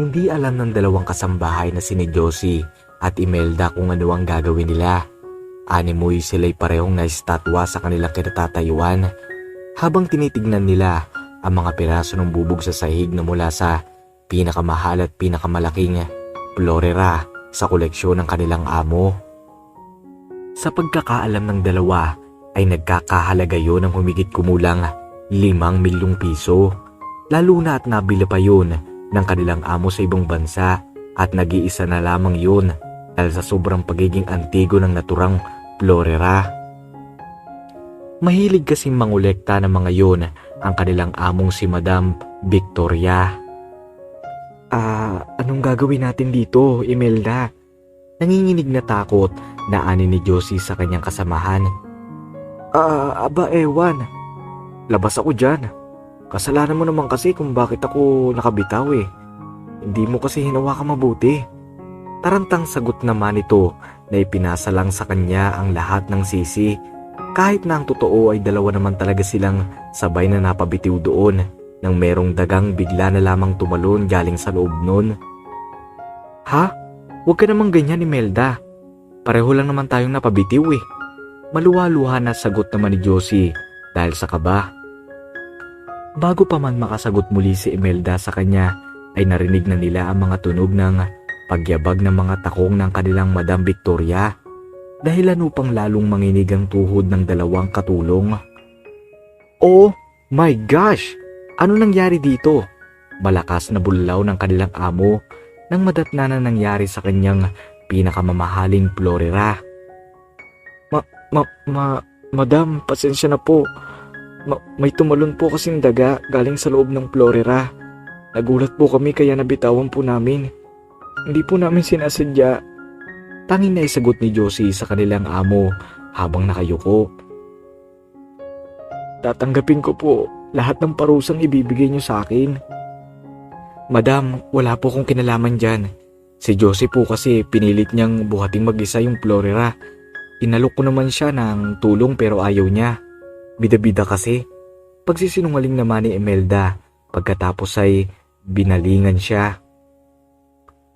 Hindi alam ng dalawang kasambahay na si Josie at Imelda kung ano ang gagawin nila. Animoy sila'y parehong naistatwa sa kanilang kinatatayuan habang tinitignan nila ang mga piraso ng bubog sa sahig na mula sa pinakamahal at pinakamalaking florera sa koleksyon ng kanilang amo. Sa pagkakaalam ng dalawa ay nagkakahalaga yon ng humigit kumulang limang milyong piso. Lalo na at nabila pa yun ng kanilang amo sa ibang bansa at nag-iisa na lamang yun dahil sa sobrang pagiging antigo ng naturang florera. Mahilig kasing mangolekta ng mga yun ang kanilang among si Madam Victoria. Ah, anong gagawin natin dito, Imelda? Nanginginig na takot na ani ni Josie sa kanyang kasamahan. Ah, aba ewan. Labas ako dyan. Kasalanan mo naman kasi kung bakit ako nakabitaw eh. Hindi mo kasi hinawakan mabuti. Tarantang sagot naman ito na ipinasa lang sa kanya ang lahat ng sisi. Kahit na ang totoo ay dalawa naman talaga silang sabay na napabitiw doon nang merong dagang bigla na lamang tumalon galing sa loob nun. Ha? Huwag ka namang ganyan ni Melda. Pareho lang naman tayong napabitiw eh. Maluwa-luha na sagot naman ni Josie dahil sa kaba. Bago pa man makasagot muli si Imelda sa kanya ay narinig na nila ang mga tunog ng pagyabag ng mga takong ng kanilang Madam Victoria dahilan upang lalong manginig ang tuhod ng dalawang katulong. Oh my gosh! Ano nangyari dito? Malakas na bulalaw ng kanilang amo nang madatna na nangyari sa kanyang pinakamamahaling florera. Ma, ma, ma, madam, pasensya na po. Ma- may tumalon po kasing daga galing sa loob ng florera. Nagulat po kami kaya nabitawan po namin. Hindi po namin sinasadya. Tanging na isagot ni Josie sa kanilang amo habang nakayuko. Tatanggapin ko po lahat ng parusang ibibigay niyo sa akin. Madam, wala po kong kinalaman dyan. Si Josie po kasi pinilit niyang buhating mag-isa yung florera. Inalok ko naman siya ng tulong pero ayaw niya. Bida-bida kasi. Pagsisinungaling naman ni Imelda pagkatapos ay binalingan siya.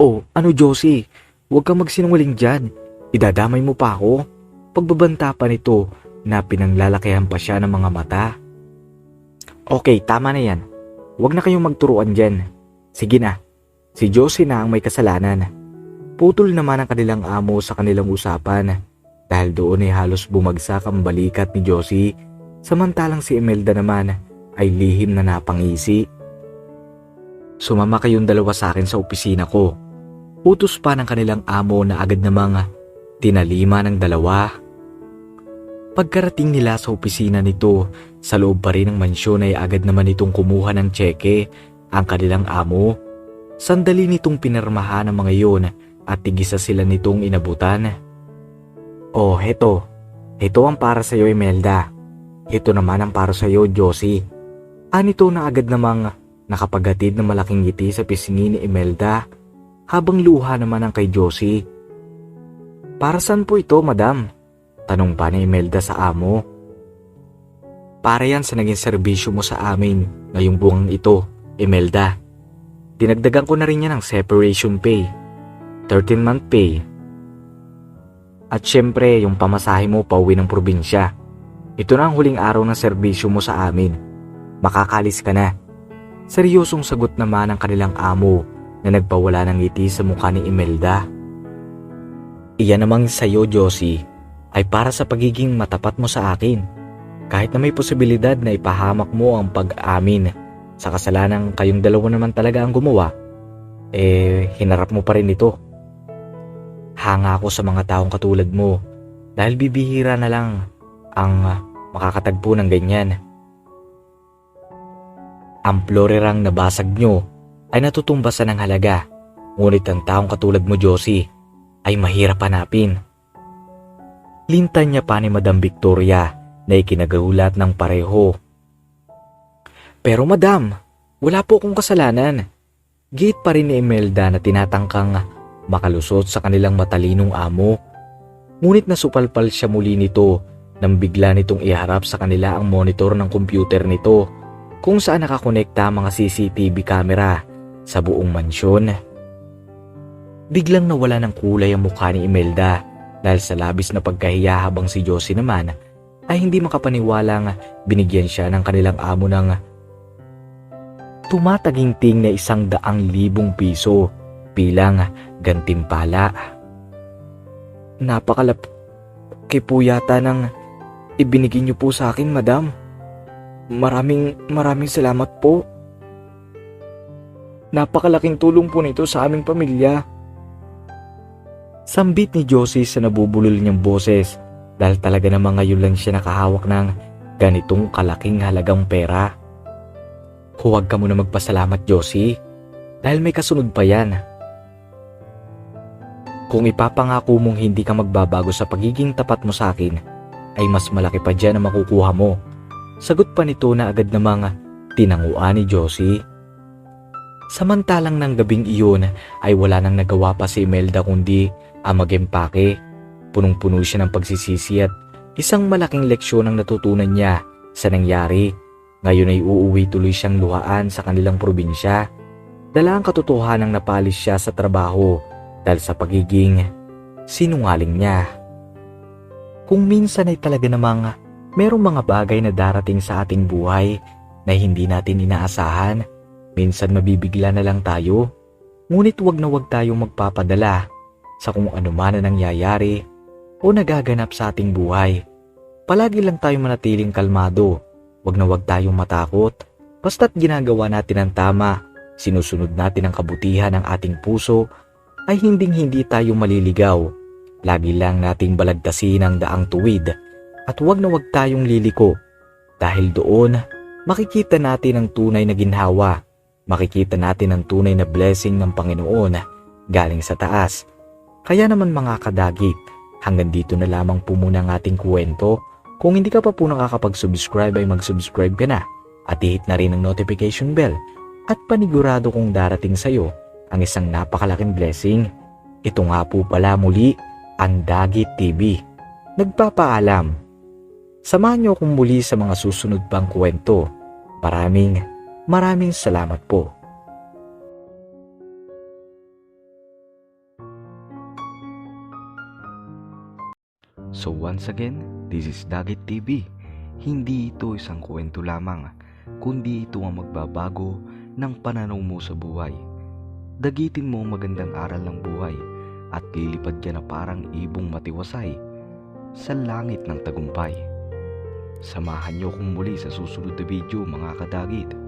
Oh, ano Josie? Huwag kang magsinungaling dyan. Idadamay mo pa ako. Pagbabanta pa nito na pinanglalakihan pa siya ng mga mata. Okay, tama na yan. Huwag na kayong magturuan dyan. Sige na. Si Josie na ang may kasalanan. Putol naman ang kanilang amo sa kanilang usapan dahil doon ay halos bumagsak ang balikat ni Josie samantalang si Imelda naman ay lihim na napangisi. Sumama kayong dalawa sa akin sa opisina ko. Utos pa ng kanilang amo na agad namang tinalima ng dalawa. Pagkarating nila sa opisina nito, sa loob pa rin ng mansyon ay agad naman itong kumuha ng tseke ang kanilang amo. Sandali nitong pinirmahan ang mga iyon at tigisa sila nitong inabutan. Oh, heto. Ito ang para sa iyo, Imelda. Ito naman ang para sa iyo, Josie. Anito na agad namang nakapagatid ng malaking ngiti sa pisngi ni Imelda habang luha naman ang kay Josie. Para saan po ito, madam? Tanong pa ni Imelda sa amo. Para yan sa naging serbisyo mo sa amin ngayong buwang ito, Imelda. Dinagdagan ko na rin yan ng separation pay. 13 month pay. At syempre, yung pamasahe mo pauwi ng probinsya. Ito na ang huling araw ng serbisyo mo sa amin. Makakalis ka na. Seryosong sagot naman ng kanilang amo na nagpawala ng ngiti sa mukha ni Imelda. Iyan namang sa'yo, Josie, ay para sa pagiging matapat mo sa akin. Kahit na may posibilidad na ipahamak mo ang pag-amin sa kasalanan kayong dalawa naman talaga ang gumawa, eh hinarap mo pa rin ito. Hanga ako sa mga taong katulad mo dahil bibihira na lang ang makakatagpo ng ganyan. Ang florerang nabasag nyo ay natutumbasan ng halaga, ngunit ang taong katulad mo, Josie, ay mahirap hanapin. Lintan niya pa ni Madam Victoria na ikinagagulat ng pareho. Pero madam, wala po akong kasalanan. Gate pa rin ni Imelda na tinatangkang makalusot sa kanilang matalinong amo. Ngunit nasupalpal siya muli nito nang bigla nitong iharap sa kanila ang monitor ng computer nito kung saan nakakonekta ang mga CCTV camera sa buong mansyon. Biglang nawala ng kulay ang mukha ni Imelda dahil sa labis na pagkahiya habang si Josie naman ay hindi makapaniwalang binigyan siya ng kanilang amo ng tumataginting na isang daang libong piso bilang gantimpala. Napakalaki po yata ng ibinigay niyo po sa akin, madam. Maraming maraming salamat po. Napakalaking tulong po nito sa aming pamilya. Sambit ni Josie sa nabubulol niyang boses dahil talaga namang ngayon lang siya nakahawak ng ganitong kalaking halagang pera. Huwag ka muna magpasalamat, Josie, dahil may kasunod pa yan. Kung ipapangako mong hindi ka magbabago sa pagiging tapat mo sa akin, ay mas malaki pa dyan ang makukuha mo. Sagot pa nito na agad namang tinanguan ni Josie. Samantalang ng gabing iyon ay wala nang nagawa pa si Imelda kundi ang mag-empake. Punong-puno siya ng pagsisisi at isang malaking leksyon ang natutunan niya sa nangyari. Ngayon ay uuwi tuloy siyang luhaan sa kanilang probinsya. Dala ang katotohanang napalis siya sa trabaho dahil sa pagiging sinungaling niya. Kung minsan ay talaga namang merong mga bagay na darating sa ating buhay na hindi natin inaasahan, minsan mabibigla na lang tayo. Ngunit wag na wag tayong magpapadala sa kung ano man na nangyayari o nagaganap sa ating buhay. Palagi lang tayong manatiling kalmado. Wag na wag tayong matakot. Basta't ginagawa natin ang tama, sinusunod natin ang kabutihan ng ating puso, ay hinding-hindi tayo maliligaw. Lagi lang nating balagtasin ang daang tuwid at wag na wag tayong liliko. Dahil doon, makikita natin ang tunay na ginhawa. Makikita natin ang tunay na blessing ng Panginoon galing sa taas. Kaya naman mga kadagit, hanggang dito na lamang po muna ang ating kwento. Kung hindi ka pa po nakakapag-subscribe ay mag-subscribe ka na at i-hit na rin ang notification bell at panigurado kong darating sa'yo ang isang napakalaking blessing. Ito nga po pala muli ang Dagit TV. Nagpapaalam. Samahan niyo akong muli sa mga susunod pang kwento. Maraming, maraming salamat po. So once again, this is Dagit TV. Hindi ito isang kwento lamang, kundi ito ang magbabago ng pananaw mo sa buhay. Dagitin mo ang magandang aral ng buhay at lilipad ka na parang ibong matiwasay sa langit ng tagumpay. Samahan niyo kong muli sa susunod na video mga kadagit.